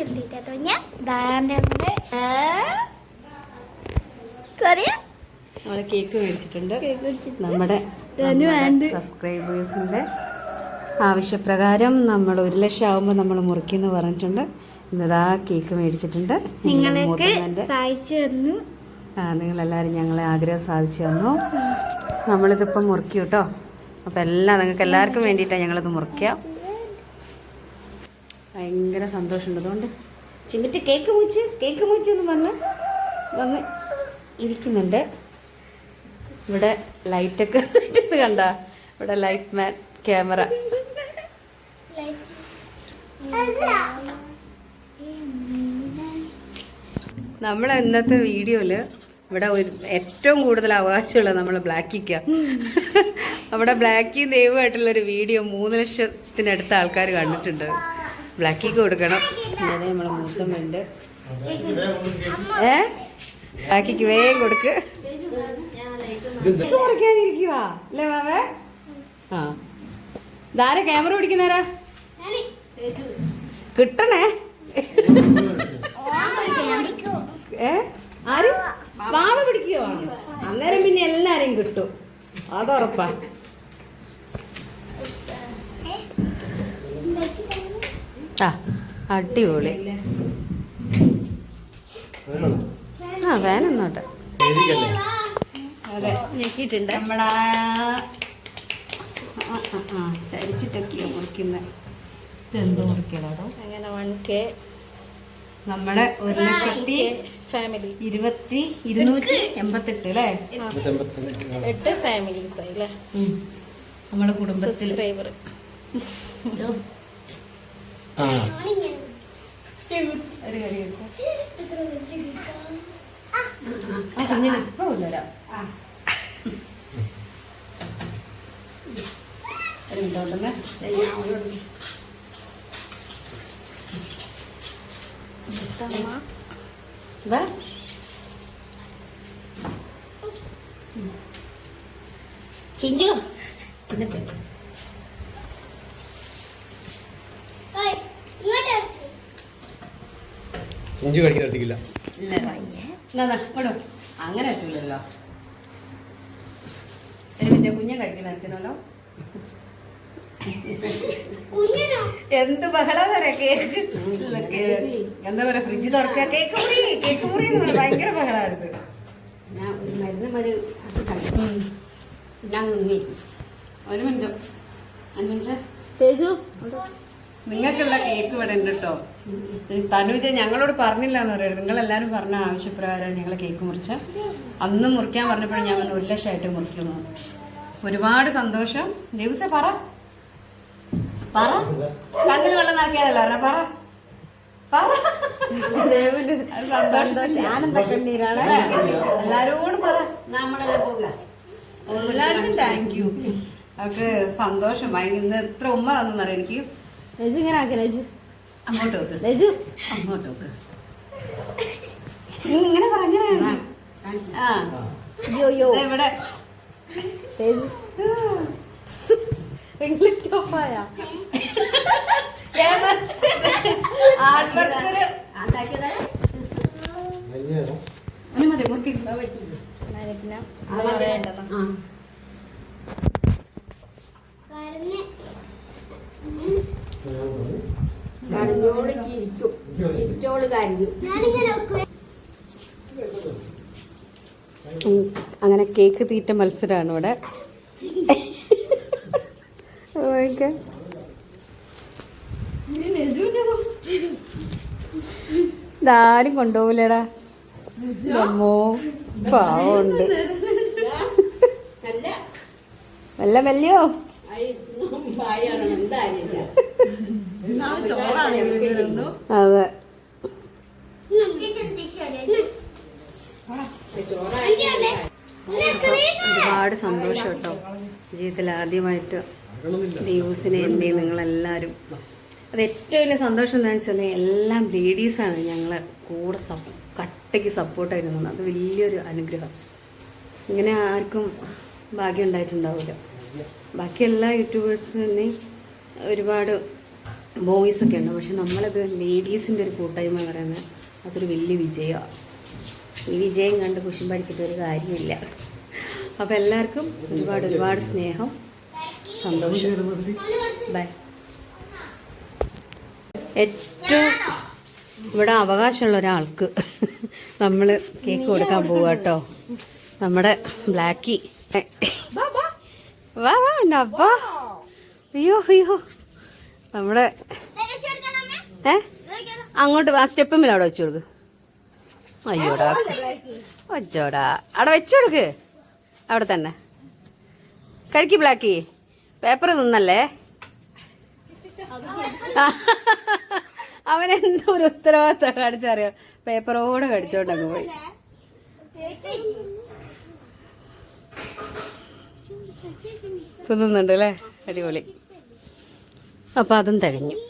Tonya dan നമ്മുടെ അറിയാം നമ്മൾ കേക്ക് മേടിച്ചിട്ടുണ്ട്. നമ്മുടെ സബ്സ്ക്രൈബേഴ്സിന്റെ ആവശ്യപ്രകാരം നമ്മൾ ഒരു ലക്ഷം ആകുമ്പോൾ നമ്മൾ മുറിക്കുമെന്ന് പറഞ്ഞിട്ടുണ്ട്. ഇന്നതാ കേക്ക് മേടിച്ചിട്ടുണ്ട്. നിങ്ങൾക്ക് സഹായിച്ചു തന്നു. ആ നിങ്ങളെല്ലാവരും ഞങ്ങളെ ആഗ്രഹം സാധിച്ചു തന്നു. നമ്മളിതിപ്പം മുറിക്കും കേട്ടോ. അപ്പം എല്ലാം നിങ്ങൾക്ക് എല്ലാവർക്കും വേണ്ടിയിട്ടാണ് ഞങ്ങളിത് മുറിക്കുക. ഭയങ്കര സന്തോഷമുണ്ട്. അതുകൊണ്ട് ചിമ്മിറ്റ് കേക്ക് മൂച്ച് കേക്ക് മൂച്ച് എന്ന് പറഞ്ഞ് വന്ന് ഇരിക്കുന്നുണ്ട്. ഇവിടെ ലൈറ്റൊക്കെ കണ്ട? ഇവിടെ ലൈറ്റ് മാൻ ക്യാമറ നമ്മൾ ഇന്നത്തെ വീഡിയോയിൽ ഇവിടെ ഒരു ഏറ്റവും കൂടുതൽ അവകാശമുള്ള നമ്മൾ ബ്ലാക്കിക്ക. നമ്മുടെ ബ്ലാക്കി ദൈവമായിട്ടുള്ളൊരു വീഡിയോ മൂന്ന് ലക്ഷത്തിനടുത്ത ആൾക്കാർ കണ്ടിട്ടുണ്ട്. ബ്ലാക്കിക്ക് കൊടുക്കണം. അതെ നമ്മളെ മൂത്തമ്മയുണ്ട് ഏ? ബ്ലാക്കിക്ക് വേഗം കൊടുക്ക്. കുറയ്ക്കാതിരിക്കുവാ അല്ലേ മാവേ ആ. ഇതാരാ ക്യാമറ പിടിക്കുന്നേരാ കിട്ടണേ? ഏ? ആരും? വാവ പിടിക്കുവോ. അന്നേരം പിന്നെ എല്ലാരെയും കിട്ടും. അതുറപ്പാ ആ അടിപൊളി. ആ വേനൊന്നോട്ടെ. അതെ ഞെക്കിയിട്ടുണ്ട്. നമ്മളാ ആ, ചരിച്ചിട്ടൊക്കെയാ മുറിക്കുന്നത് ഇതെന്തോ മുറിക്കലാടോ? അങ്ങനെ വൺ കെ നമ്മുടെ ഒരു ലക്ഷത്തി ഫാമിലി ഇരുപത്തി ഇരുന്നൂറ്റി എൺപത്തെട്ട് അല്ലേ? എട്ട് ഫാമിലീസ് ആയി അല്ലേ? നമ്മുടെ കുടുംബത്തിൽ. കുഞ്ഞിന് ഇപ്പൊ കൊണ്ടുവരാം. ഒരു മിനിറ്റ് കൊണ്ടുവന്നേ. വാ. ചിഞ്ചു എന്നിട്ട് ഇഞ്ചി കടിക്കാൻ നിർത്തിക്കില്ല. അങ്ങനെ പറ്റൂലല്ലോ. ഒരു മിനിറ്റ് കുഞ്ഞെ കഴിക്കുന്ന നിർത്തണല്ലോ എന്ത് ബഹളാന്നറിയാ കേക്ക്? ഇല്ല, കേ- എന്താ പറയാ ഫ്രിഡ്ജ് തുറച്ചാ കേക്ക് മുറി കേക്ക് മുറി എന്ന് പറയാം ഭയങ്കര ബഹളായിരുന്നു. ഞാൻ ഒരു മരുന്ന് ഒരു ഞാൻ ഒരു മിനിറ്റ്. അഞ്ച് മിനിറ്റ്. തേജു. നിങ്ങൾക്കുള്ള കേക്ക് ഇവിടെ ഉണ്ട് കേട്ടോ. തനുജ ഞങ്ങളോട് പറഞ്ഞില്ല എന്ന് പറയുന്നത് നിങ്ങളെല്ലാവരും പറഞ്ഞ ആവശ്യപ്രകാരം ഞങ്ങൾ കേക്ക് മുറിച്ച അന്ന് മുറിക്കാൻ പറഞ്ഞപ്പോഴും ഞങ്ങൾ ഒരു ലക്ഷമായിട്ട് മുറിക്കുന്നു. ഒരുപാട് സന്തോഷം. ദിവസം പറ. പറ. കണ്ണിൽ വെള്ളം നടക്കാനല്ല പറ. എല്ലാരോടും പറ. നമ്മളെല്ലാം പോകുക എല്ലാവർക്കും താങ്ക് യു അവർക്ക് സന്തോഷം. ഭയങ്കര ഇന്ന് എത്ര ഉമ്മ തന്നെന്നറിയാം എനിക്ക്. രജു ഇങ്ങനെ ആക്കി രജു. അങ്ങോട്ട് വെക്ക് രജു. അങ്ങോട്ട് വെക്ക് ഇങ്ങനെ പറഞ്ഞ ആ അയ്യോ അയ്യോ. ദേ ഇവിടെ. തേജു ഇംഗ്ലീഷ് ഉണ്ടാക്കിയതാ മതി മുത്തി ആ കരഞ്ഞോട് ചിരിക്കും ചിരിച്ചോൾ കരഞ്ഞു. അങ്ങനെ കേക്ക് തീറ്റ മത്സരമാണ് ഇവിടെ. ഇതാരും കൊണ്ടുപോകില്ലടാ അമ്മോ പാവമുണ്ട്. മെല്ല മെല്ലയോ? അതെ. ഒരുപാട് സന്തോഷം കേട്ടോ ജീവിതത്തിൽ ആദ്യമായിട്ട് വ്യൂസിനെ എന്റെ നിങ്ങളെല്ലാവരും. അത് ഏറ്റവും വലിയ സന്തോഷം എന്താണെന്ന് വെച്ചാൽ എല്ലാം ലേഡീസാണ് ഞങ്ങളെ കൂടെ സപ്പ് കട്ടയ്ക്ക് സപ്പോർട്ടായിരുന്നു അത് വലിയൊരു അനുഗ്രഹം. ഇങ്ങനെ ആർക്കും ഭാഗ്യം ഉണ്ടായിട്ടുണ്ടാവില്ല. ബാക്കി എല്ലാ യൂട്യൂബേഴ്സിനെയും ഒരുപാട് ബോയ്സ് ഒക്കെ ഉണ്ട്. പക്ഷെ നമ്മളത് ലേഡീസിന്റെ ഒരു കൂട്ടായ്മ എന്ന് പറയുന്നത് അതൊരു വലിയ വിജയമാണ് ഈ വിജയം കണ്ട് കുശുമ്പടിച്ചിട്ട് ഒരു കാര്യമില്ല. അപ്പോൾ എല്ലാവർക്കും ഒരുപാട് ഒരുപാട് സ്നേഹം സന്തോഷം. ബൈ. ഏറ്റവും ഇവിടെ അവകാശമുള്ള ഒരാൾക്ക് നമ്മൾ കേക്ക് കൊടുക്കാൻ പോവുക കേട്ടോ നമ്മുടെ ബ്ലാക്കി. വാ വാ. എന്റെ അബ്ബ അയ്യോ അയ്യോ. നമ്മുടെ ഏ? അങ്ങോട്ട് ആ സ്റ്റെപ്പിൽ അവിടെ വെച്ചു കൊടുക്ക്. അയ്യോടാ. ഒച്ചോടാ അവിടെ വെച്ചു കൊടുക്ക്. അവിടെ തന്നെ. കഴിക്ക് ബ്ലാക്കി പേപ്പർ നിന്നല്ലേ? അവൻ എന്തോ ഒരു ഉത്തരവാദിത്തം കാണിച്ചറിയോ പേപ്പറോടെ കടിച്ചോണ്ടങ്ങ് പോയി. തിന്നുന്നുണ്ട് അല്ലേ? അടിപൊളി. അപ്പം അതും തികഞ്ഞു.